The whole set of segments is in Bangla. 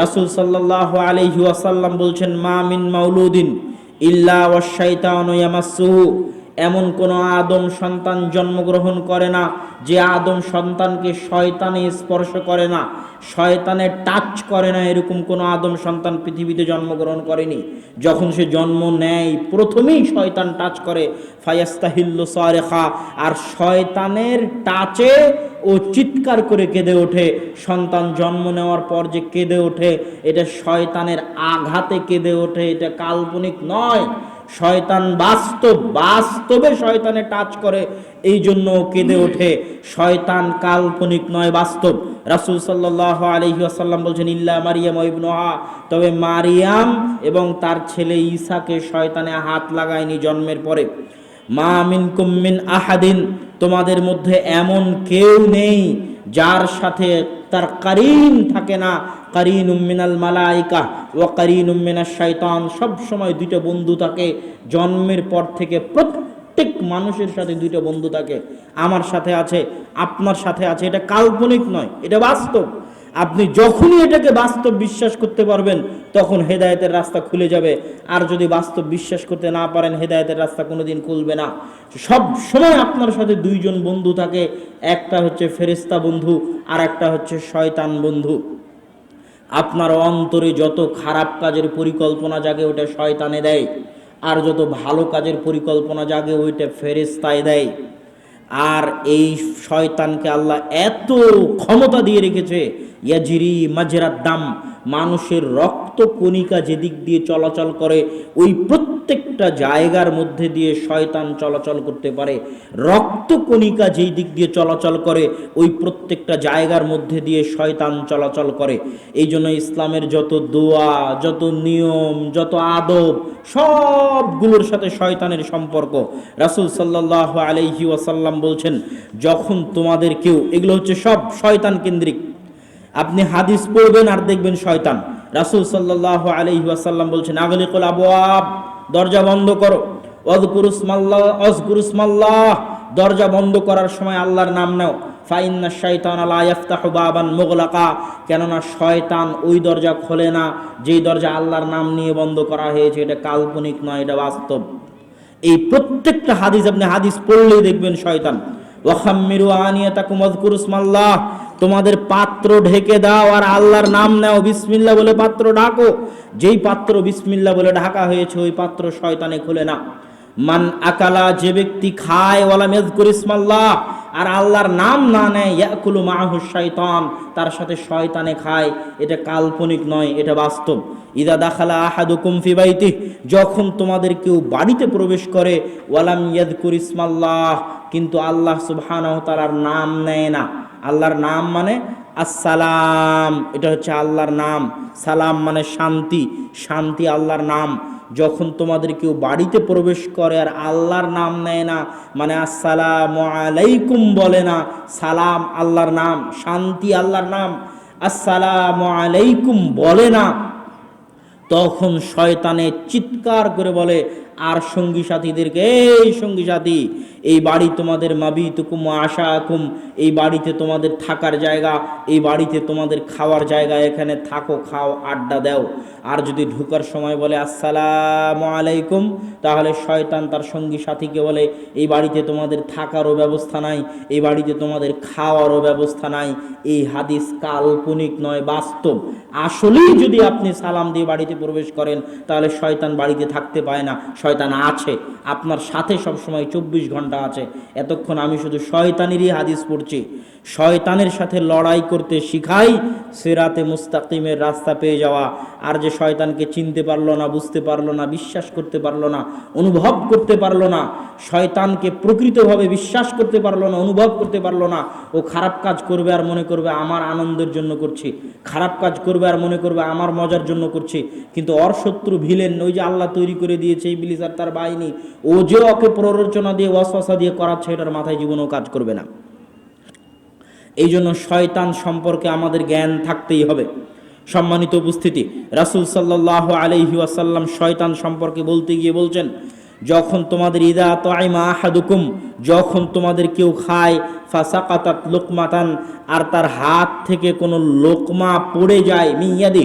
রাসূল সাল্লাহ আলাইহি আসাল্লাম বলছেন মা মিন মাউলুদিন ইল্লা ওয়াশাইতানু ইয়ামাসসুহু। এমন কোনো আদম সন্তান জন্মগ্রহণ করে না, যে আদম সন্তানকে শয়তানে স্পর্শ করে না, শয়তানে টাচ করে না, এরকম কোনো আদম সন্তান পৃথিবীতে জন্মগ্রহণ করেনি। যখন সে জন্ম নেয়, প্রথমেই শয়তান টাচ করে, ফায়াস্তাহিল্লু সারেখা আর শয়তানের টাচে ও চিৎকার করে কেঁদে ওঠে। সন্তান জন্ম নেওয়ার পর যে কেঁদে ওঠে, এটা শয়তানের আঘাতে কেঁদে ওঠে, এটা কাল্পনিক নয়। শয়তান বাস্তব, বাস্তবে শয়তানে টাচ করে এই জন্য কেঁদে ওঠে। শয়তান কাল্পনিক নয়, বাস্তব। রাসূল সাল্লাল্লাহু আলাইহি ওয়াসাল্লাম বলছেন, ইল্লা মারিয়াম ইবনুহা তবে মারিয়াম এবং তার ছেলে ঈসাকে শয়তানে হাত লাগায়নি জন্মের পরে। মা মিন আহাদিন তোমাদের মধ্যে এমন কেউ নেই যার সাথে তার কারিন থাকে না। কারিন উম্মিনাল মালাইকা ও কারিন উম্মিনাস শৈতান সবসময় দুইটা বন্ধু থাকে। জন্মের পর থেকে প্রত্যেক মানুষের সাথে দুইটা বন্ধু থাকে। আমার সাথে আছে, আপনার সাথে আছে। এটা কাল্পনিক নয়, এটা বাস্তব। আপনি যখনই এটাকে বাস্তব বিশ্বাস করতে পারবেন, তখন হেদায়েতের রাস্তা খুলে যাবে। আর যদি বাস্তব বিশ্বাস করতে না পারেন, হেদায়তের রাস্তা কোনোদিন খুলবে না। সব সময় আপনার সাথে দুইজন বন্ধু থাকে। একটা হচ্ছে ফেরেস্তা বন্ধু, আর একটা হচ্ছে শয়তান বন্ধু। আপনার অন্তরে যত খারাপ কাজের পরিকল্পনা জাগে, ওটা শয়তানে দেয়। আর যত ভালো কাজের পরিকল্পনা জাগে, ওইটা ফেরেস্তায় দেয়। আর এই শয়তানকে আল্লাহ এত ক্ষমতা দিয়ে রেখেছে ইয়াজিরি মাজেরার দাম মানুষের রক্ত কণিকা যেদিক দিয়ে চলাচল করে, ওই প্রত্যেকটা জায়গার মধ্যে দিয়ে শয়তান চলাচল করতে পারে। রক্ত কণিকা যেই দিক দিয়ে চলাচল করে, ওই প্রত্যেকটা জায়গার মধ্যে দিয়ে শয়তান চলাচল করে। এই জন্য ইসলামের যত দোয়া, যত নিয়ম, যত আদব, সবগুলোর সাথে শয়তানের সম্পর্ক। রাসূল সাল্লাল্লাহু আলাইহি ওয়াসাল্লাম বলছেন, যখন তোমাদের কেউ এগুলো হচ্ছে সব শয়তান কেন্দ্রিক। আপনি হাদিস পড়বেন আর দেখবেন শয়তান। রাসূল সাল্লাল্লাহু আলাইহি ওয়াসাল্লাম বলছেন, আগলিকুল আবওয়াব, দরজা বন্ধ করো। অজকুরুসমাল্লাহ অজকুরুসমাল্লাহ দরজা বন্ধ করার সময় আল্লাহর নাম নাও। ফাইন্না শয়তান লা ইয়াফতাহু বাবান মুগলাকা, কেননা শয়তান ওই দরজা খোলে না, যেই দরজা আল্লাহর নাম নিয়ে বন্ধ করা হয়েছে, এটা কাল্পনিক নয়, এটা বাস্তব। এই প্রত্যেকটা হাদিস আপনি হাদিস পড়লেই দেখবেন শয়তান। ওয়াখাম্মিরু আনিয়াতাকুম ওয়াজকুরুসমাল্লাহ তোমাদের পাত্র ঢেকে দাও আর আল্লাহর নাম নাও। বিসমিল্লাহ বলে পাত্র ঢাকো যেই পাত্র বিসমিল্লাহ বলে ঢাকা হয়েছে, ওই পাত্র শয়তানে খুলে না মান আকালা, যে ব্যক্তি খায় ওয়ালা মেজকুর ইসমাল্লাহ, আর আল্লাহর নাম না নেয়, ইয়াকুলু মাহু শয়তান তার সাথে শয়তানে খায়, এটা কাল্পনিক নয়, এটা বাস্তব। ইদা দাখালা আহাদুকুম ফি বাইতি যখন তোমাদের কেউ বাড়িতে প্রবেশ করে, ওয়ালাম ইয়াদকুর ইসমাল্লাহ, কিন্তু আল্লাহ সুবহানাহু তাআলার নাম নেয় না। আল্লাহর নাম মানে আসসালাম। এটা হচ্ছে আল্লাহর নাম। সালাম মানে শান্তি। শান্তি আল্লাহর নাম। যখন তোমাদের কেউ বাড়িতে প্রবেশ করে আর আল্লাহর নাম নেয় না মানে আসসালাম আলাইকুম বলে না, সালাম আল্লাহর নাম, শান্তি আল্লাহর নাম, আসসালাম আলাইকুম বলে না, তখন শয়তানে চিৎকার করে বলে আর সঙ্গী সাথীদেরকে, এই সঙ্গী সাথী, এই বাড়ি তোমাদের মাবি তুকুম আশা আকুম এই বাড়িতে তোমাদের থাকার জায়গা, এই বাড়িতে তোমাদের খাওয়ার জায়গা, এখানে থাকো, খাও, আড্ডা দাও। আর যদি ঢুকার সময় বলে, আসসালামু আলাইকুম, তাহলে শয়তান তার সঙ্গী সাথীকে বলে, এই বাড়িতে তোমাদের থাকারও ব্যবস্থা নাই, এই বাড়িতে তোমাদের খাওয়ারও ব্যবস্থা নাই। এই হাদিস কাল্পনিক নয়, বাস্তব। আসলেই যদি আপনি সালাম দিয়ে বাড়িতে প্রবেশ করেন, তাহলে শয়তান বাড়িতে থাকতে পায় না। শয়তান আছে, আপনার সাথে সব সময় চব্বিশ ঘণ্টা আছে। এতক্ষণ আমি শুধু শয়তানেরই হাদিস পড়ছি। শয়তানের সাথে লড়াই করতে শিখাই, সেরাতে মুস্তাকিমের রাস্তা পেয়ে যাওয়া। আর যে শয়তানকে চিনতে পারল না, বুঝতে পারল না, বিশ্বাস করতে পারল না, অনুভব করতে পারল না, শয়তানকে প্রকৃতভাবে বিশ্বাস করতে পারল না, অনুভব করতে পারল না, ও খারাপ কাজ করবে আর মনে করবে, আমার আনন্দের জন্য করছি। খারাপ কাজ করবে আর মনে করবে, আমার মজার জন্য করছি। কিন্তু অর শত্রু ভিলেন, ওই যে আল্লাহ তৈরি করে দিয়েছে, এই বিলিস আর তার বাহিনী ও যে ওকে প্ররোচনা দিয়ে, ওয়াসওয়াসা দিয়ে করাচ্ছে, এটার মাথায় জীবনেও কাজ করবে না। এই জন্য শয়তান সম্পর্কে আমাদের জ্ঞান থাকতেই হবে। সম্মানিত উপস্থিতি, রাসূল সাল্লাহ আলাইহি ওয়াসাল্লাম শয়তান সম্পর্কে বলতে গিয়ে বলছেন, যখন তোমাদের ইদা তাইমা আহাদুকুম, যখন তোমাদের কেউ খায়, ফাসাকাতাত লোকমাতান, আর তার হাত থেকে কোনো লোকমা পড়ে যায়, মিয়াদি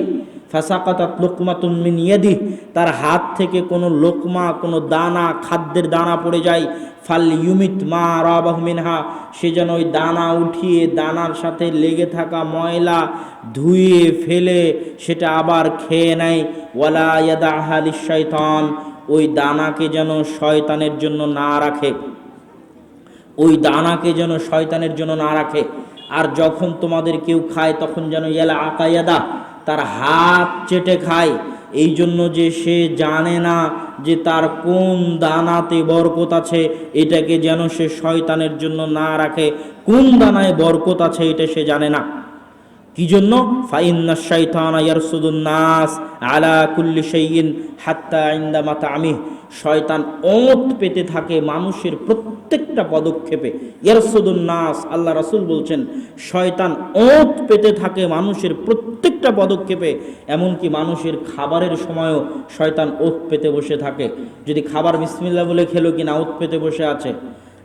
ফাসাকাতাত লোকমাতুন মিন ইয়াদি, তার হাত থেকে কোনো লোকমা, কোনো দানা, খাদ্যের দানা পড়ে যায়। ফাল ইউমিত মা রাবাহ মিনহা, সে যেন ওই দানা উঠিয়ে, দানার সাথে লেগে থাকা ময়লা ধুয়ে ফেলে, সেটা আবার খেয়ে নেয়। ওয়ালা ইয়াদা আহালি শয়তান ওই দানাকে যেন শয়তানের জন্য না রাখে। ওই দানাকে যেন শয়তানের জন্য না রাখে। আর যখন তোমাদের কেউ খায়, তখন যেন ইয়ালা আকায়াদা তার হাত চেটে খায়। এই জন্য যে সে জানে না যে তার কোন দানাতে বরকত আছে, এটাকে যেন সে শয়তানের জন্য না রাখে। কোন দানায় বরকত আছে, এটা সে জানে না। কি জন্য ফাইন্না শাইতানা ইয়ারসুদুন নাস আলা কুল্লি শাইইন হাত্তা ইনদা মাতামিহ শয়তান ওঁত পেতে থাকে মানুষের প্রত্যেকটা পদক্ষেপে। ইয়ারসুদুন নাস, আল্লাহ রাসূল বলছেন, শয়তান ওঁত পেতে থাকে মানুষের প্রত্যেকটা পদক্ষেপে। এমনকি মানুষের খাবারের সময়ও শয়তান ওত পেতে বসে থাকে। যদি খাবার বিসমিল্লাহ বলে খেলো কিনা, ওত পেতে বসে আছে।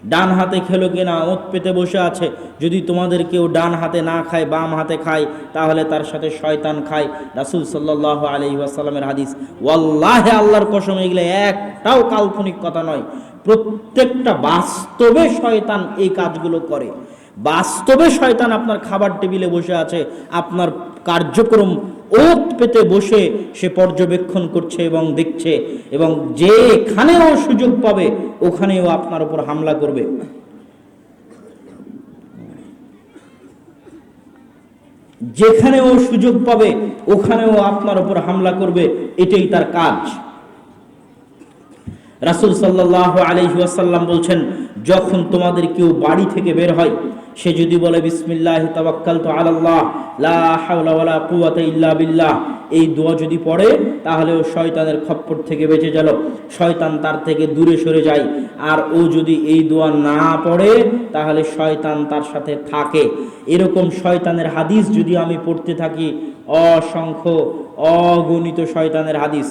ডান হাতে খেলো কিনা, ওত পেতে বসে আছে। যদি তোমাদের কেউ ডান হাতে না খায়, বাম হাতে খায়, তাহলে তার সাথে শয়তান খায়। রাসুল সাল্লাহ আলি আসাল্লামের হাদিস, ওয়াল্লাহে আল্লাহর কসম, এগুলো একটাও কাল্পনিক কথা নয়। প্রত্যেকটা বাস্তবে শয়তান এই কাজগুলো করে। বাস্তবে শয়তান আপনার খাবার টেবিলে বসে আছে, আপনার কার্যক্রম ওত পেতে বসে সে পর্যবেক্ষণ করছে এবং দেখছে এবং যেখানেও সুযোগ পাবে, ওখানেও আপনার উপর হামলা করবে। যেখানেও সুযোগ পাবে, ওখানেও আপনার উপর হামলা করবে, এটাই তার কাজ। রাসুল সাল্লাহ আলহাসাল্লাম বলছেন, যখন তোমাদের কেউ বাড়ি থেকে বের হয় সে যদি বলে, বিসমিল্লাহ তাবাক্কাল তো আল্লাহ লা হাওলা ওয়ালা কুওয়াতা ইল্লা বিল্লাহ, এই দোয়া যদি পড়ে, তাহলে ও শয়তানের খপ্পর থেকে বেঁচে গেল, শয়তান তার থেকে দূরে সরে যায়। আর ও যদি এই দোয়া না পড়ে, তাহলে শয়তান তার সাথে থাকে। এরকম শয়তানের হাদিস যদি আমি পড়তে থাকি, অসংখ্য অগণিত শয়তানের হাদিস।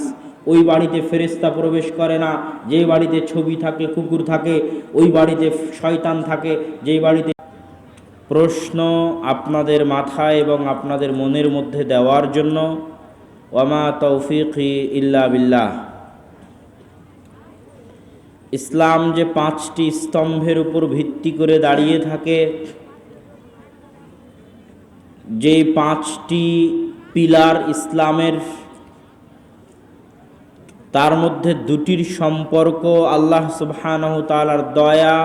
ওই বাড়িতে ফেরেস্তা প্রবেশ করে না, যে বাড়িতে ছবি থাকে, কুকুর থাকে, ওই বাড়িতে শয়তান থাকে যেই বাড়িতে প্রশ্ন আপনাদের মাথায় এবং আপনাদের মনের মধ্যে দেওয়ার জন্য, ওয়ামা তৌফিক ইল্লা বিল্লাহ। ইসলাম যে পাঁচটি স্তম্ভের উপর ভিত্তি করে দাঁড়িয়ে থাকে, যে পাঁচটি পিলার ইসলামের, তার মধ্যে দুটির সম্পর্ক আল্লাহ সুবহানাহু তাআলার দয়া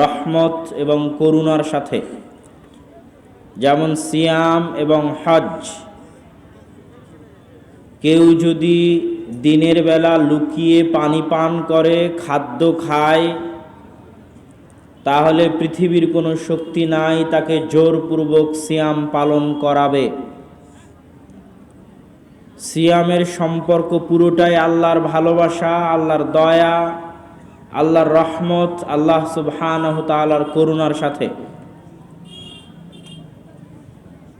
রহমত এবং করুণার সাথে, যেমন সিয়াম এবং হজ কেউ যদি দিনের বেলা লুকিয়ে পানি পান করে, খাদ্য খায়, তাহলে পৃথিবীর কোনো শক্তি নাই, তাকে জোরপূর্বক সিয়াম পালন করাবে। সিয়ামের সম্পর্ক পুরোটাই আল্লাহর ভালোবাসা, আল্লাহর দয়া আল্লাহর রহমত, আল্লাহ সুবহানাহু করুণার সাথে।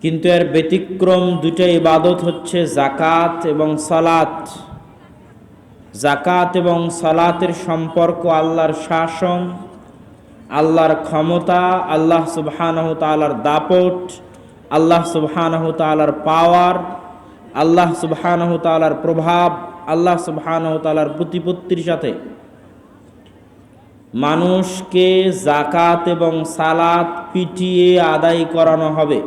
কিন্তু এর ব্যতিক্রম দুটো ইবাদত হচ্ছে জাকাত এবং সালাত। জাকাত এবং সালাতের সম্পর্ক আল্লাহর শাসন, আল্লাহর ক্ষমতা, আল্লাহ সুবহানাহু দাপট, আল্লাহ সুবহানাহু পাওয়ার, আল্লাহ সুবহানাহু প্রভাব, আল্লাহ সুবহানাহু প্রতিপত্তির সাথে। মানুষকে জাকাত এবং সালাত পিটিয়ে আদায় করানো হবে।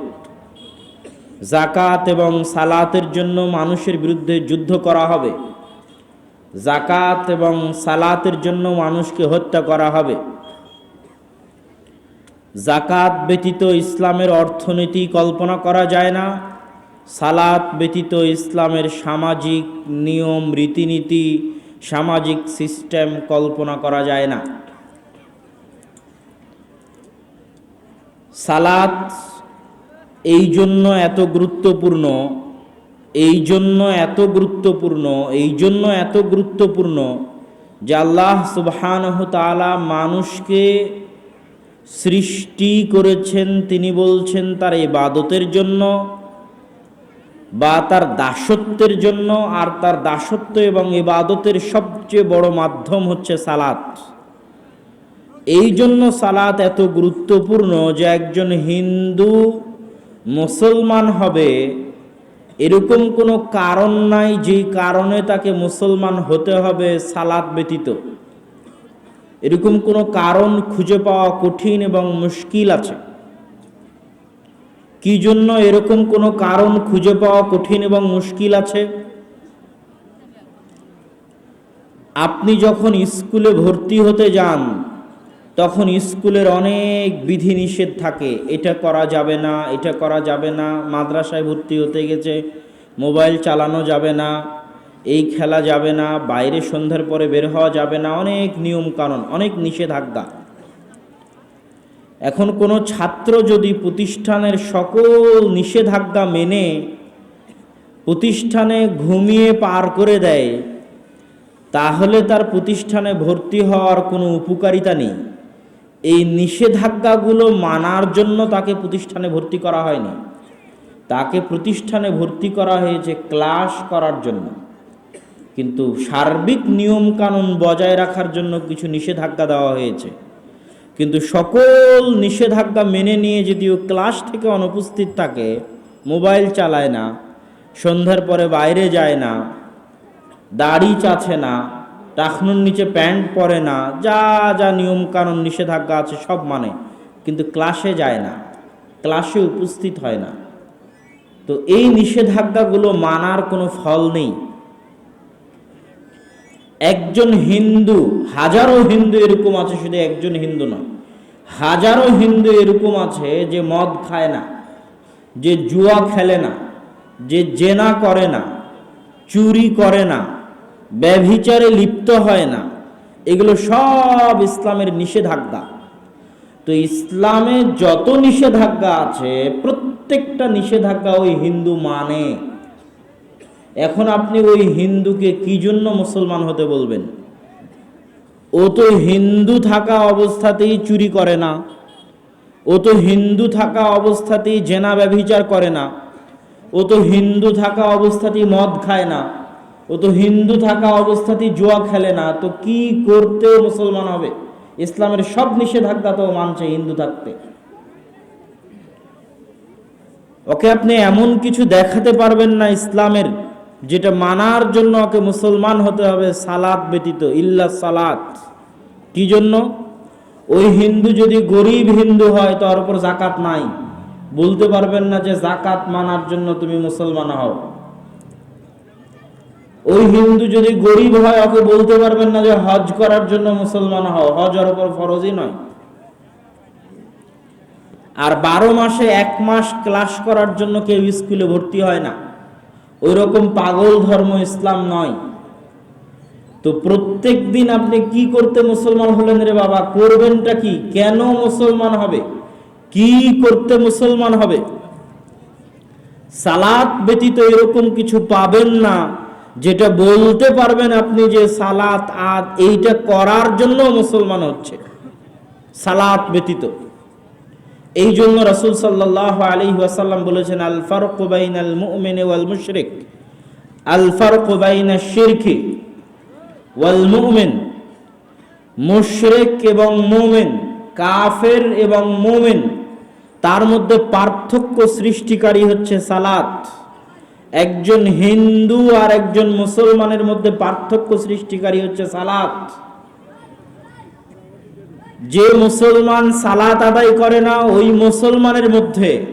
জাকাত এবং সালাতের জন্য মানুষের বিরুদ্ধে যুদ্ধ করা হবে। জাকাত এবং সালাতের জন্য মানুষকে হত্যা করা হবে। জাকাত ব্যতীত ইসলামের অর্থনীতি কল্পনা করা যায় না। সালাত ব্যতীত ইসলামের সামাজিক নিয়ম, রীতিনীতি, সামাজিক সিস্টেম কল্পনা করা যায় না। সালাত এই জন্য এত গুরুত্বপূর্ণ, এই জন্য এত গুরুত্বপূর্ণ, এই জন্য এত গুরুত্বপূর্ণ যে আল্লাহ সুবহানহ মানুষকে সৃষ্টি করেছেন, তিনি বলছেন তার ইবাদতের জন্য বা তার দাসত্বের জন্য, আর তার দাসত্ব এবং ইবাদতের সবচেয়ে বড় মাধ্যম হচ্ছে সালাত। এই জন্য সালাত এত গুরুত্বপূর্ণ যে একজন হিন্দু মুসলমান হবে, এরকম কোনো কারণ নাই যেই কারণে তাকে মুসলমান হতে হবে সালাত ব্যতীত। এরকম কোনো কারণ খুঁজে পাওয়া কঠিন এবং মুশকিল আছে। কি জন্য এরকম কোনো কারণ খুঁজে পাওয়া কঠিন এবং মুশকিল আছে? আপনি যখন স্কুলে ভর্তি হতে যান তখন স্কুলের অনেক বিধি নিষেধ থাকে। এটা করা যাবে না, এটা করা যাবে না, মাদ্রাসায় ভর্তি হতে গেছে, মোবাইল চালানো যাবে না, এই খেলা যাবে না, বাইরে সন্ধ্যার পরে বের হওয়া যাবে না, অনেক নিয়ম কানুন অনেক নিষেধাজ্ঞা। এখন কোনো ছাত্র যদি প্রতিষ্ঠানের সকল নিষেধাজ্ঞা মেনে প্রতিষ্ঠানে ঘুমিয়ে পার করে দেয়, তাহলে তার প্রতিষ্ঠানে ভর্তি হওয়ার কোনো উপকারিতা নেই। এই নিষেধাজ্ঞাগুলো মানার জন্য তাকে প্রতিষ্ঠানে ভর্তি করা হয়নি। তাকে প্রতিষ্ঠানে ভর্তি করা হয়েছে ক্লাস করার জন্য। কিন্তু সার্বিক নিয়ম কানুন বজায় রাখার জন্য কিছু নিষেধাজ্ঞা দেওয়া হয়েছে। কিন্তু সকল নিষেধাজ্ঞা মেনে নিয়ে যদিও ক্লাস থেকে অনুপস্থিত থাকে, মোবাইল চালায় না, সন্ধ্যার পরে বাইরে যায় না, দাড়ি চাছে না টাকনুর নিচে প্যান্ট পরে না, যা যা নিয়ম কানুন নিষেধাজ্ঞা আছে সব মানে কিন্তু ক্লাসে যায় না, ক্লাসে উপস্থিত হয় না। তো এই নিষেধাজ্ঞাগুলো মানার কোনো ফল নেই। একজন হিন্দু, হাজারো হিন্দু এরকম আছে, শুধু একজন হিন্দু না হাজারো হিন্দু এরকম আছে যে মদ খায় না, যে জুয়া খেলে না, যে জেনা করে না, চুরি করে না ব্যভিচারে লিপ্ত হয় না। এগুলো সব ইসলামের নিষেধাজ্ঞা। তো ইসলামে যত নিষেধাজ্ঞা আছে, প্রত্যেকটা নিষেধাজ্ঞা ওই হিন্দু মানে। এখন আপনি ওই হিন্দুকে কি জন্য মুসলমান হতে বলবেন? ও তো হিন্দু থাকা অবস্থাতেই চুরি করে না। ও তো হিন্দু থাকা অবস্থাতেই জেনা ব্যভিচার করে না। ও তো হিন্দু থাকা অবস্থাতেই মদ খায় না। ও তো হিন্দু থাকা অবস্থাতেই জুয়া খেলে না, তো কি করতে মুসলমান হবে? ইসলামের সব নিষেধাজ্ঞা তো মানছে হিন্দু থাকতে। ওকে আপনি এমন কিছু দেখাতে পারবেন না ইসলামের, যেটা মানার জন্য ওকে মুসলমান হতে হবে, সালাত ব্যতীত, ইল্লা সালাত। কি জন্য? ওই হিন্দু যদি গরিব হিন্দু হয়, তার উপর জাকাত নাই। বলতে পারবেন না যে জাকাত মানার জন্য তুমি মুসলমান হও। ওই হিন্দু যদি গরিব হয়, ওকে বলতে পারবেন না যে হজ করার জন্য মুসলমান হও। হজ ওর উপর ফরজই নয়। আর বারো মাসে এক মাস ক্লাস করার জন্য কেউ স্কুলে ভর্তি হয় না। ওই রকম পাগল ধর্ম ইসলাম নয়। তো প্রত্যেক দিন আপনি কি করতে মুসলমান হলেন রে বাবা? করবেনটা কি? কেন মুসলমান হবে? কি করতে মুসলমান হবে? সালাত ব্যতীত এরকম কিছু পাবেন না। যেটা বলতে পারবেন আপনি যে সালাত, আদ, এইটা করার জন্য মুসলমান হচ্ছে। সালাত ব্যতীত। এই জন্য রসুল সাল্লাহ আলী ওয়াসাল্লাম বলেছেন, আল ফারুক বাইন আল মুমিন ওয়াল মুশরিক। আল ফারুক বাইন শিরকি ওয়াল মুমিন। মুশরিক এবং মুমিন, কাফের এবং মুমিন, তার মধ্যে পার্থক্য সৃষ্টিকারী হচ্ছে সালাত। একজন হিন্দু আর একজন মুসলমানের মধ্যে পার্থক্য সৃষ্টিকারী হচ্ছে সালাত। যে মুসলমান সালাত আদায় করে না, ওই মুসলমানের মধ্যে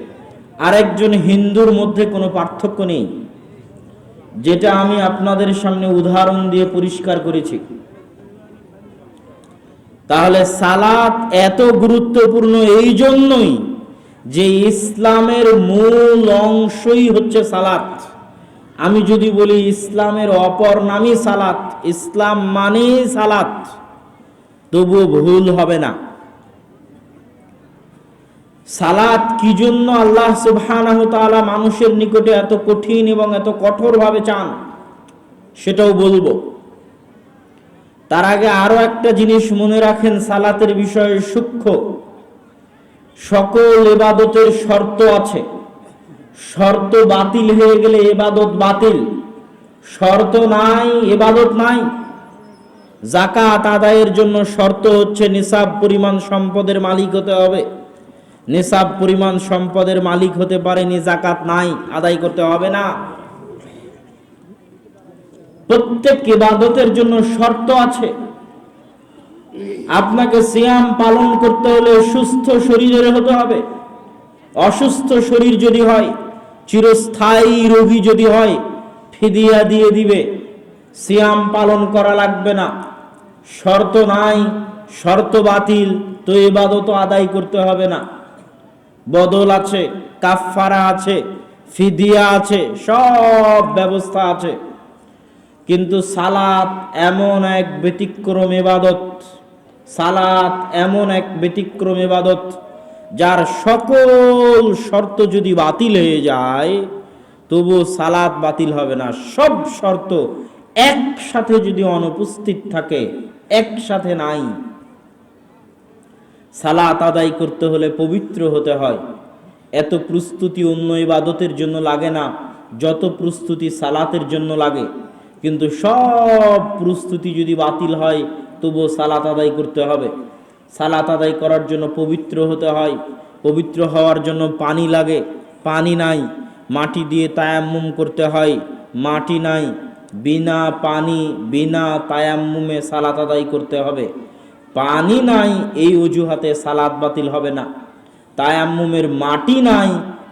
আরেকজন হিন্দুর মধ্যে কোনো পার্থক্য নেই। যেটা আমি আপনাদের সামনে উদাহরণ দিয়ে পরিষ্কার করেছি। তাহলে সালাত এত গুরুত্বপূর্ণ এই জন্যই যে ইসলামের মূল অংশই হচ্ছে সালাত। আমি যদি বলি ইসলামের অপর নামই সালাত, ইসলাম মানেই সালাত, তবুও ভুল হবে না। সালাত কি জন্য আল্লাহ সুবহানাহু তাআলা মানুষের নিকটে এত কঠিন এবং এত কঠোরভাবে চান, সেটাও বলব। তার আগে আরও একটা জিনিস মনে রাখেন, সালাতের বিষয়ে সূক্ষ্ম। সকল এবাদতের শর্ত আছে। শর্ত বাতিল হয়ে গেলে এবাদত বাতিল। শর্ত নাই, এবাদত নাই। জাকাত আদায়ের জন্য শর্ত হচ্ছে নিসাব পরিমাণ সম্পদের মালিক হতে হবে। নিসাব পরিমাণ সম্পদের মালিক হতে পারেনি জাকাত নাই, আদায় করতে হবে না। প্রত্যেক ইবাদতের জন্য শর্ত আছে। আপনাকে সিয়াম পালন করতে হলে সুস্থ শরীরের হতে হবে। অসুস্থ শরীর যদি হয় চিরস্থায়ী রোগী যদি হয়, ফিদিয়া দিয়ে দিবে। সিয়াম পালন করা লাগবে না। শর্ত নাই, শর্ত বাতিল, তো এবাদত আদায় করতে হবে না। বদল আছে, কাফফারা আছে, ফিদিয়া আছে, সব ব্যবস্থা আছে। কিন্তু সালাত এমন এক ব্যতিক্রম এবাদত সালাত এমন এক ব্যতিক্রম এবাদত যার সকল শর্ত যদি বাতিল হয়ে যায় তবু সালাত বাতিল হবে না। সব শর্ত একসাথে যদি অনুপস্থিত থাকে, একসাথে নাই, সালাত আদায় করতে হলে পবিত্র হতে হয়। এত প্রস্তুতি অন্য ইবাদতের জন্য লাগে না, যত প্রস্তুতি সালাতের জন্য লাগে। কিন্তু সব প্রস্তুতি যদি বাতিল হয়, তবুও সালাত আদায় করতে হবে। সালাত আদায় করার জন্য পবিত্র হতে হয়। পবিত্র হওয়ার জন্য পানি লাগে। পানি নাই, মাটি দিয়ে তায়াম্মুম করতে হয়। মাটি নাই, বিনা পানি, বিনা তায়াম্মুমে সালাত আদায় করতে হবে। পানি নাই, এই অজুহাতে সালাদ বাতিল হবে না। তায়াম্মুমের মাটি নাই,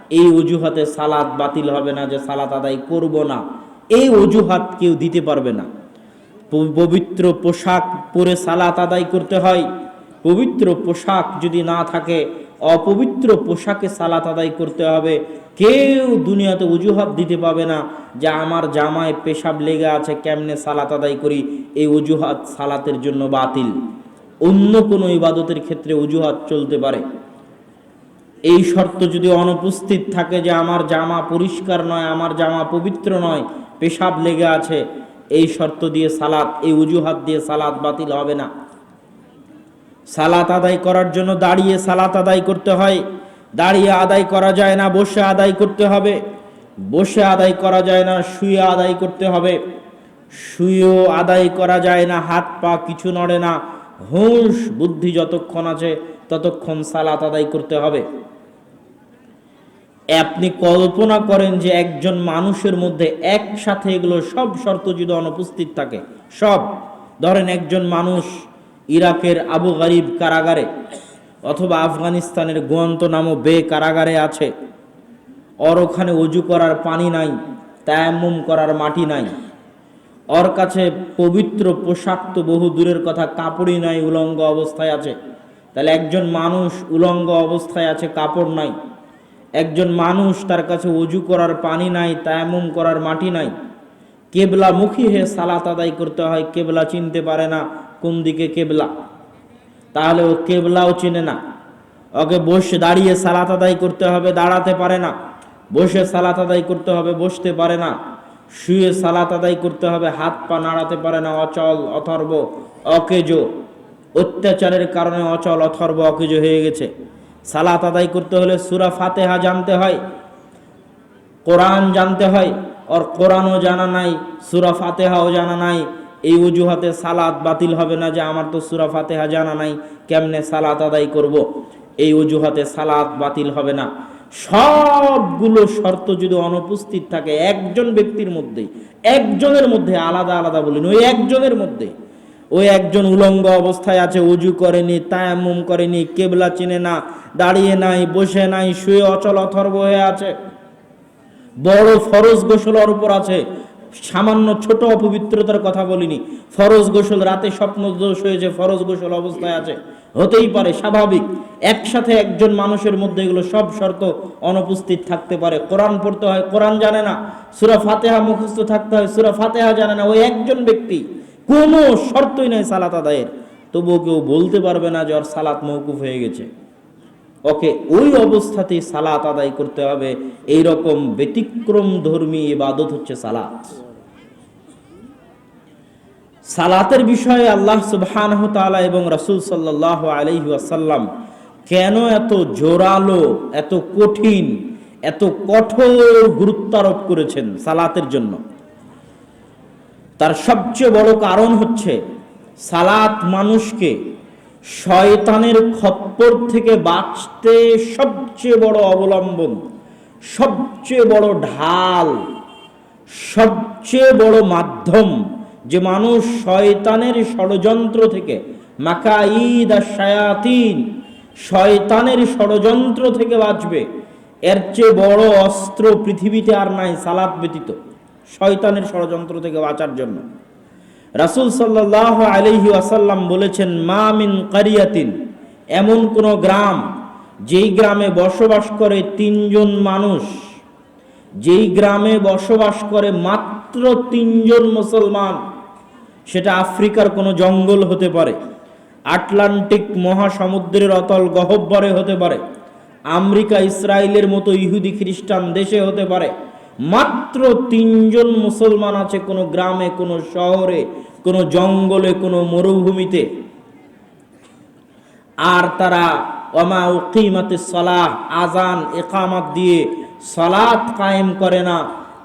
এই অজুহাতে সালাদ বাতিল হবে না যে সালাত আদায় করব না। এই অজুহাত কেউ দিতে পারবে না। পবিত্র পোশাক পরে সালাত আদায় করতে হয়। পবিত্র পোশাক যদি না থাকে, অপবিত্র পোশাকে সালাত আদায় করতে হবে। কেউ দুনিয়াতে অজুহাত দিতে পাবে না যে আমার জামায় পেশাব লেগে আছে, কেমনে সালাত আদায় করি? এই অজুহাত সালাতের জন্য বাতিল। অন্য কোনো ইবাদতের ক্ষেত্রে অজুহাত চলতে পারে। এই শর্ত যদি অনুপস্থিত থাকে যে আমার জামা পরিষ্কার নয়, আমার জামা পবিত্র নয়, পেশাব লেগে আছে, এই শর্ত দিয়ে সালাত, এই অজুহাত দিয়ে সালাত বাতিল হবে না। সালাত আদায় করার জন্য দাঁড়িয়ে সালাত আদায় করতে হয়। দাঁড়িয়ে আদায় করা যায় না, বসে আদায় করতে হবে। বসে আদায় করা যায় না, শুয়ে আদায় করতে হবে। শুয়েও আদায় করা যায় না, হাত পা কিছু নড়ে না। হুঁশ, বুদ্ধি যতক্ষণ আছে, ততক্ষণ সালাত আদায় করতে হবে। আপনি কল্পনা করেন যে একজন মানুষের মধ্যে একসাথে এগুলো সব শর্ত যদি অনুপস্থিত থাকে, সব। ধরেন একজন মানুষ ইরাকের আবু গরিব কারাগারে অথবা আফগানিস্তানের গোয়ান্ত নামও বে কারাগারে আছে। ওর ওখানে অজু করার পানি নাই, তায়াম্মুম করার মাটি নাই। ওর কাছে পবিত্র পোশাক তো বহু দূরের কথা কাপড়ই নাই, উলঙ্গ অবস্থায় আছে। তাহলে একজন মানুষ উলঙ্গ অবস্থায় আছে, কাপড় নাই। একজন মানুষ তার কাছে অজু করার পানি নাই, তায়াম্মুম করার মাটি নাই। কেবলা মুখী হয়ে সালাত আদায় করতে হয়, কেবলা চিনতে পারে না। কোন দিকে কেবলা? তাহলে ও কেবলাও চিনে না। ওকে বসে দাঁড়িয়ে সালাত আদায় করতে হবে, দাঁড়াতে পারে না। বসে সালাত আদায় করতে হবে, বসতে পারে না। শুয়ে সালাত আদায় করতে হবে, হাত পা নাড়াতে পারে না, অচল, অথর্ব, অকেজো। অত্যাচারের কারণে অচল, অথর্ব, অকেজো হয়ে গেছে। সালাত আদায় করতে হলে সুরা ফাতেহা জানতে হয়, কোরআন জানতে হয় ওর কোরআনও জানা নাই, সুরা ফাতেহাও জানা নাই এই অজুহাতে সালাত বাতিল হবে না যে আমার তো সুরা ফাতেহা জানা নাই, কেমনে সালাত আদায় করব। এই অজুহাতে সালাত বাতিল হবে না। সবগুলো শর্ত যদি অনুপস্থিত থাকে একজন ব্যক্তির মধ্যেই একজনের মধ্যে আলাদা আলাদা বলিনি, ওই একজনের মধ্যে। ওই একজন উলঙ্গ অবস্থায় আছে উজু করেনি তায়ামুম করেনি, কেবলা চিনে না, দাঁড়িয়ে নাই, বসে নাই, শুয়ে অচল, অথর্ব হয়ে আছে। বড় ফরজ গোসল ওর উপর আছে সামান্য ছোট অপবিত্রতার কথা বলিনি। ফরজ গোসল রাতে স্বপ্ন দোষ হয়েছে, ফরজ গোসল অবস্থায় আছে। হতেই পারে, স্বাভাবিক। একসাথে একজন মানুষের মধ্যে এগুলো সব শর্ত অনুপস্থিত থাকতে পারে। কোরআন পড়তে হয়, কোরআন জানে না। সুরা ফাতেহা মুখস্থ থাকতে হয়, সুরা ফাতেহা জানে না। ওই একজন ব্যক্তি কোনো শর্তই নেই সালাত আদায়ের। তবুও কেউ বলতে পারবে না যে ওর সালাত মৌকুফ হয়ে গেছে। ওকে, ওই অবস্থাতেই সালাত আদায় করতে হবে। এই রকম ব্যতিক্রম ধর্মী ইবাদত হচ্ছে সালাত। সালাতের বিষয়ে আল্লাহ সুবহানাহু তাআলা এবং রাসূল সাল্লাল্লাহু আলাইহি ওয়াসাল্লাম কেন এত জোরালো, এত কঠিন, এত কঠোর গুরুত্ব আরোপ করেছেন সালাতের জন্য? তার সবচেয়ে বড় কারণ হচ্ছে সালাত মানুষকে শয়তানের খপ্পর থেকে বাঁচতে সবচেয়ে বড় অবলম্বন, সবচেয়ে বড় ঢাল, সবচেয়ে বড় মাধ্যম যে মানুষ শয়তানের ষড়যন্ত্র থেকে মাকাইদ আর শায়াতিন শয়তানের ষড়যন্ত্র থেকে বাঁচবে। এর চেয়ে বড় অস্ত্র পৃথিবীতে আর নাই সালাত ব্যতীত, শয়তানের ষড়যন্ত্র থেকে বাঁচার জন্য। রাসূল সাল্লাহ আলহি আসাল্লাম বলেছেন, মা মিন কারিয়াতিন এমন কোন গ্রাম যেই গ্রামে বসবাস করে তিনজন মানুষ, যেই গ্রামে বসবাস করে মাত্র তিনজন মুসলমান, সেটা আফ্রিকার কোনো জঙ্গল হতে পারে, আটলান্টিক মহাসমুদ্রের অতল গহব্বরে হতে পারে, আমেরিকা, ইসরায়েলের মতো ইহুদি খ্রিস্টান দেশে হতে পারে। মাত্র তিনজন মুসলমান আছে কোনো গ্রামে, কোনো শহরে, কোনো জঙ্গলে, কোনো মরুভূমিতে। আর তারা ওমা উকিমাতে সলাহ আজান একামাত দিয়ে সলাত কায়েম করে না।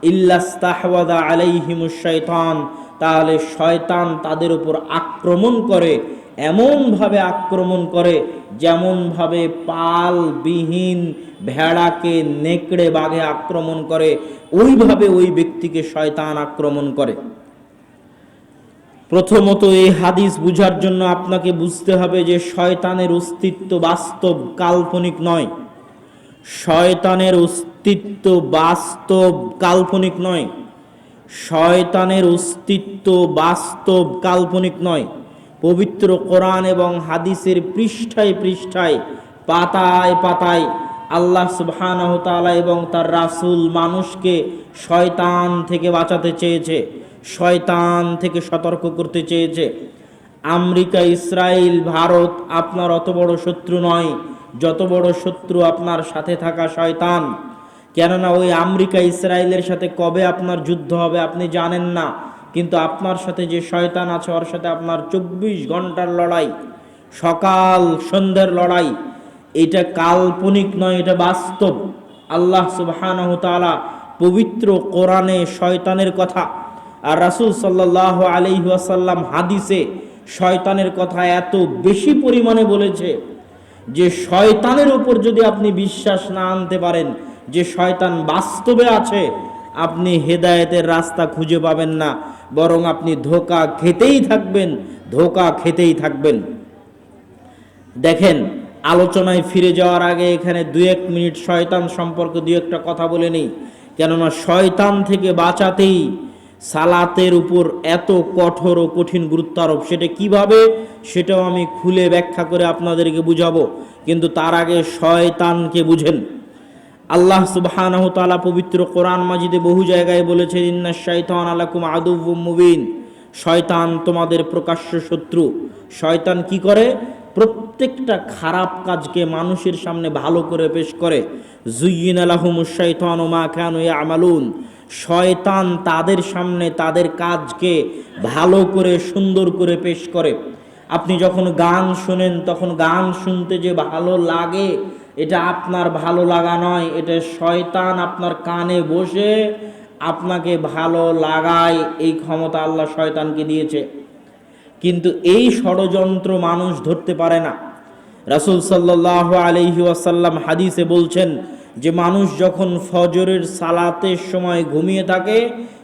ইল্লাস্তাহওয়াদা আলাইহিমুশ শয়তান তাহলে শয়তান তাদের উপর আক্রমণ করে। এমনভাবে আক্রমণ করে যেমনভাবে পালবিহীন ভেড়াকে নেকড়ে বাঘে আক্রমণ করে, ওইভাবে ওই ব্যক্তিকে শয়তান আক্রমণ করে। প্রথমত এই হাদিস বুঝার জন্য আপনাকে বুঝতে হবে যে শয়তানের অস্তিত্ব বাস্তব, কাল্পনিক নয়। শয়তানের অস্তিত্ব বাস্তব, কাল্পনিক নয়। শয়তানের অস্তিত্ব বাস্তব, কাল্পনিক নয়। পবিত্র কোরআন এবং হাদিসের পৃষ্ঠায় পৃষ্ঠায়, পাতায় পাতায় আল্লাহ সুবহানাহু এবং তার রাসূল মানুষকে শয়তান থেকে বাঁচাতে চেয়েছে, শয়তান থেকে সতর্ক করতে চেয়েছে। আমেরিকা ইসরায়েল ভারত আপনার অত বড় শত্রু নয়, যত বড় শত্রু আপনার সাথে থাকা শয়তান। কেননা ওই আমেরিকা ইসরায়েলের সাথে কবে আপনার যুদ্ধ হবে আপনি জানেন না। কিন্তু আপনার সাথে যে শয়তান আছে, ওর সাথে আপনার চব্বিশ ঘণ্টার লড়াই, সকাল সন্ধ্যের লড়াই, এটা কাল্পনিক নয়, এটা বাস্তব। আল্লাহ তাআলা পবিত্র কোরআনে শয়তানের কথা আর রাসূল সাল্লাল্লাহু আলাইহি ওয়াসাল্লাম হাদিসে শয়তানের কথা এত বেশি পরিমাণে বলেছে যে শয়তানের উপর যদি আপনি বিশ্বাস না আনতে পারেন, যে শয়তান বাস্তবে আছে আপনি হেদায়েতের রাস্তা খুঁজে পাবেন না, বরং আপনি ধোকা খেতেই থাকবেন, ধোকা খেতেই থাকবেন। দেখেন, আলোচনায় ফিরে যাওয়ার আগে এখানে দু এক মিনিট শয়তান সম্পর্কে দু একটা কথা বলে নিই, কেননা শয়তান থেকে বাঁচাতেই সালাতের উপর এত কঠোর ও কঠিন গুরুত্ব আরোপ। সেটা কীভাবে, সেটাও আমি খুলে ব্যাখ্যা করে আপনাদেরকে বুঝাবো, কিন্তু তার আগে শয়তানকে বুঝেন। আল্লাহ সুবহানাহু পবিত্র কোরআন মাজিদে বহু জায়গায় বলেছে ইন্না শাইতান আলাকুম আদুউম মুবিন। শয়তান তোমাদের প্রকাশ্য শত্রু। শয়তান কি করে? প্রত্যেকটা খারাপ কাজকে মানুষের সামনে ভালো করে পেশ করে। জুইয়িন আলাহুমুশ শাইতানু মা কানু ইয়ামালুন। শয়তান তাদের সামনে তাদের কাজকে ভালো করে, সুন্দর করে পেশ করে। আপনি যখন গান শোনেন, তখন গান শুনতে যে ভালো লাগে এটা আপনার ভালো লাগা নয়, এটা শয়তান আপনার কানে বসে আপনাকে ভালো লাগায়, এই ক্ষমতা আল্লাহ শয়তানকে দিয়েছে। কিন্তু এই ষড়যন্ত্র মানুষ ধরতে পারে না। রাসূল সাল্লাহ আলহি ওয়াসাল্লাম হাদিসে বলছেন যে, মানুষ যখন ফজরের সালাতের সময় ঘুমিয়ে থাকে,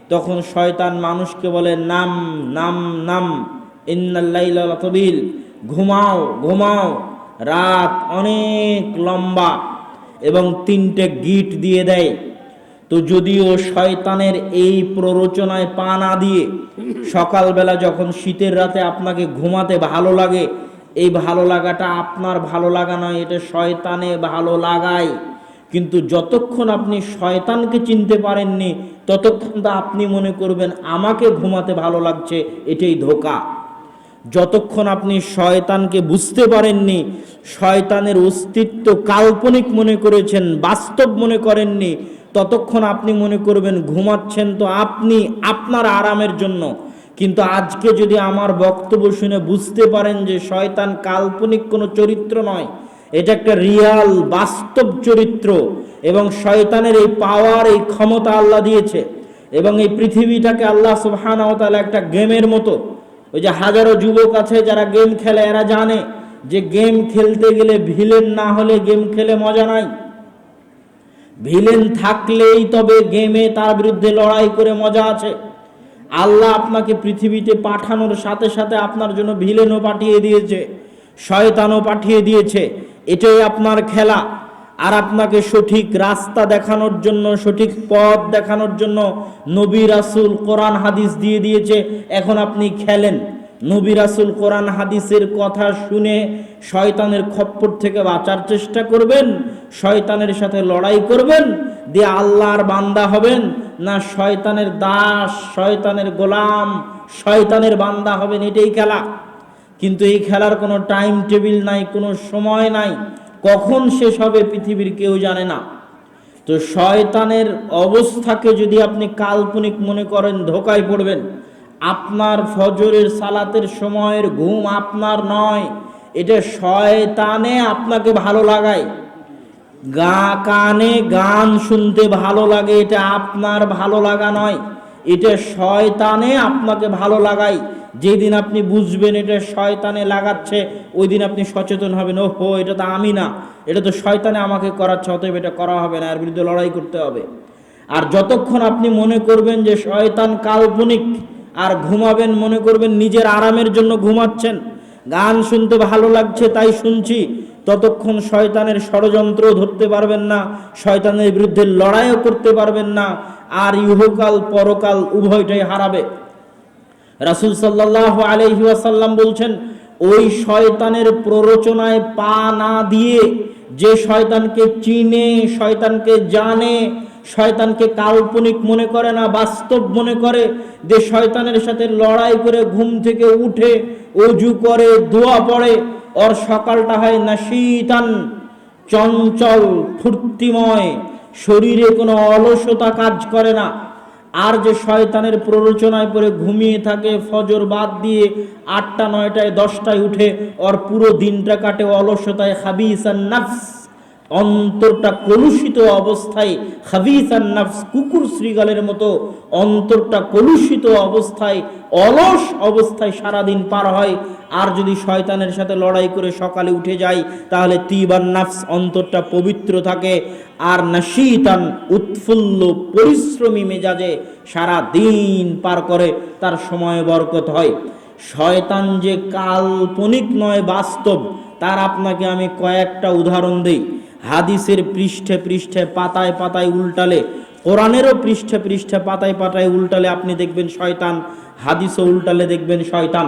তখন শয়তান মানুষকে বলে, নাম নাম নাম ইন্নাল্লাইল ঘুমাও ঘুমাও। রাত অনেক লম্বা এবং তিনটে গিট দিয়ে দেয়। তো যদিও শয়তানের এই প্ররোচনায় পা না দিয়ে সকালবেলা যখন শীতের রাতে আপনাকে ঘুমাতে ভালো লাগে, এই ভালো লাগাটা আপনার ভালো লাগা নয়, এটা শয়তানে ভালো লাগায়। কিন্তু যতক্ষণ আপনি শয়তানকে চিনতে পারেননি, ততক্ষণ তা আপনি মনে করবেন, আমাকে ঘুমাতে ভালো লাগছে, এটাই ধোকা। যতক্ষণ আপনি শয়তানকে বুঝতে পারেননি, শয়তানের অস্তিত্ব কাল্পনিক মনে করেছেন, বাস্তব মনে করেননি, ততক্ষণ আপনি মনে করবেন, ঘুমাচ্ছেন তো আপনি আপনার আরামের জন্য। কিন্তু আজকে যদি আমার বক্তব্য শুনে বুঝতে পারেন যে শয়তান কাল্পনিক কোনো চরিত্র নয়, এটা একটা রিয়াল, বাস্তব চরিত্র এবং শয়তানের এই পাওয়ার এই ক্ষমতা আল্লাহ দিয়েছে এবং এই পৃথিবীটাকে আল্লাহ সুবহানাহু তাআলা একটা গেমের মতো ওই যে হাজারো যুবক আছে যারা গেম খেলে, এরা জানে যে গেম খেলতে গেলে ভিলেন না হলে গেম খেলে মজা নাই। ভিলেন থাকলেই তবে গেমে তার বিরুদ্ধে লড়াই করে মজা আছে। আল্লাহ আপনাকে পৃথিবীতে পাঠানোর সাথে সাথে আপনার জন্য ভিলেনও পাঠিয়ে দিয়েছে, শয়তানও পাঠিয়ে দিয়েছে। এটাই আপনার খেলা। আর আপনাকে সঠিক রাস্তা দেখানোর জন্য, সঠিক পথ দেখানোর জন্য নবী রাসুল কোরআন হাদিস দিয়ে দিয়েছে, এখন আপনি খেলেন। নবী রাসুল কোরআন হাদিসের কথা শুনে শয়তানের খপ্পর থেকে বাঁচার চেষ্টা করবেন, শয়তানের সাথে লড়াই করবেন, দিয়ে আল্লাহর বান্দা হবেন, না শয়তানের দাস, শয়তানের গোলাম, শয়তানের বান্দা হবেন, এটাই খেলা। কিন্তু এই খেলার কোনো টাইম টেবিল নাই, কোনো সময় নাই। কখন শেষ হবে পৃথিবীর কেউ জানে না। তো শয়তানের অবস্থাকে যদি আপনি কাল্পনিক মনে করেন, ধোকায় পড়বেন, আপনার ফজরের সালাতের সময়ের ঘুম আপনার নয়, এটা শয়তানে আপনাকে ভালো লাগায়। গা কানে গান শুনতে ভালো লাগে, এটা আপনার ভালো লাগা নয়, এটা শয়তানে আপনাকে ভালো লাগায়। যেদিন আপনি বুঝবেন এটা শয়তানে লাগাচ্ছে ওই দিন আপনি সচেতন হবেন ও হো এটা তো আমি না, এটা তো শয়তানে আমাকে করাচ্ছে, অতএব এটা করা হবে না, এর বিরুদ্ধে লড়াই করতে হবে। আর যতক্ষণ আপনি মনে করবেন যে শয়তান কাল্পনিক, আর ঘুমাবেন, মনে করবেন নিজের আরামের জন্য ঘুমাচ্ছেন, গান শুনতে ভালো লাগছে, তাই শুনছি, ততক্ষণ শয়তানের ষড়যন্ত্র ধরতে পারবেন না, শয়তানের বিরুদ্ধে লড়াইও করতে পারবেন না, আর ইহকাল পরকাল উভয়টাই হারাবে। রাসুল সাল্লাহ আলহি আসাল্লাম বলছেন, ওই শয়তানের প্ররোচনায় পা না দিয়ে যে শয়তানকে চিনে, শয়তানকে জানে, শয়তানকে কাল্পনিক মনে করে না, বাস্তব মনে করে, যে শয়তানের সাথে লড়াই করে ঘুম থেকে উঠে অজু করে দোয়া পড়ে, ওর সকালটা হয় না নাশিতান, চঞ্চল, ফুর্তিময়, শরীরে কোনো অলসতা কাজ করে না। আর যে শয়তানের প্ররোচনায় পরে ঘুমিয়ে থাকে, ফজর বাদ দিয়ে আটটা, নয়টায়, দশটায় উঠে, ওর পুরো দিনটা কাটে অলসতায় হাবিস নাফস অন্তরটা কলুষিত অবস্থায় খাবিসান নাফস কুকুর শ্রীগালের মতো অন্তরটা কলুষিত অবস্থায়, অলস অবস্থায় সারাদিন পার হয়। আর যদি শয়তানের সাথে লড়াই করে সকালে উঠে যায়, তাহলে তিবান নাফস অন্তরটা পবিত্র থাকে। আর নাশিতান উৎফুল্ল পরিশ্রমী মেজাজে সারা দিন পার করে, তার সময় বরকত হয়। শয়তান যে কাল্পনিক নয়, বাস্তব, তার আপনাকে আমি কয়েকটা উদাহরণ দেই। হাদিসের পৃষ্ঠে পৃষ্ঠে, পাতায় পাতায় উল্টালে, কোরআনেরও পৃষ্ঠে পৃষ্ঠে, পাতায় পাতায় উল্টালে আপনি দেখবেন শয়তান, হাদিসও উল্টালে দেখবেন শয়তান।